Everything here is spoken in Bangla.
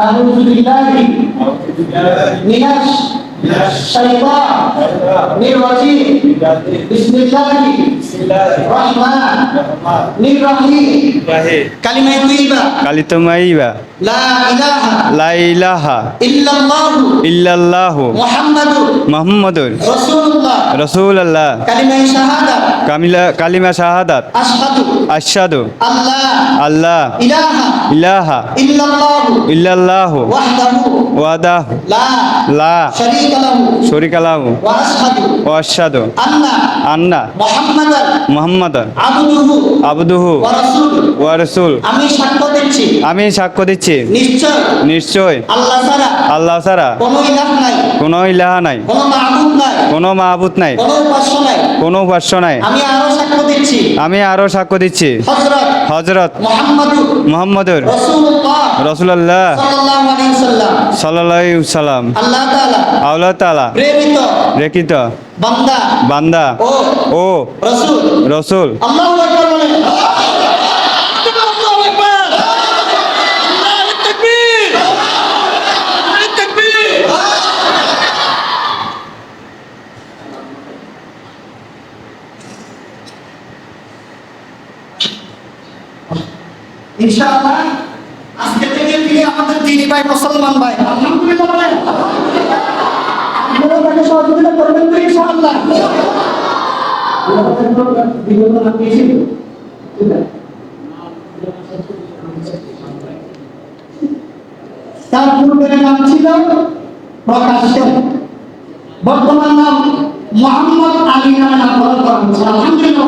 أعوذ بالله من الشيطان الرجيم بسم الله রহমান নির রহিম ইল্লাল্লাহু ইল্লাল্লাহু মুহাম্মাদুর মুহাম্মাদুর কামিলা কালিমা শাহাদাত আশহাদু আল্লাহ ইলাহা ইল্লাল্লাহু ইল্লাল্লাহু লা লা শরীকা লাহু আন্না মোহাম্মদ আবদুহু আবদুহু আমি সাক্ষ্য দিচ্ছি। আমি সাক্ষ্য দিচ্ছি। নিশ্চয়। নিশ্চয়। আল্লাহ ছাড়া আল্লাহ ছাড়া কোনো ইলাহ নাই। কোনো ইলাহ নাই। কোনো মাবুদ নাই। উপাস্য নাই। উপাস্য নাই। আমি আরও সাক্ষ্য দিচ্ছি। আমি আরও সাক্ষ্য দিচ্ছি। হজরত হজরত মোহাম্মদুর রসুল্লাহ সাল্লাহ সাল্লাম আল্লাহ তালা রেখিত বান্দা। বান্দা। ও রসুল। রসুল আল্লাহু আকবার বলেন আল্লাহু আকবার আল্লাহু তাকবীর আল্লাহু তাকবীর ইনশাআল্লাহ আজকে থেকে তিনি আমাদের দিনী ভাই মুসলমান ভাই। আলহামদুলিল্লাহ বলেন। আপনারা তাকে সহযোগিতা করবেন তো ইনশাআল্লাহ। বিগত না পেয়েছিল ঠিক তার পূর্বের নাম ছিল প্রকাশ্য। বর্তমান নাম মোহাম্মদ আলী নামে নামকরণ করা হয়েছে। আলহামদুলিল্লাহ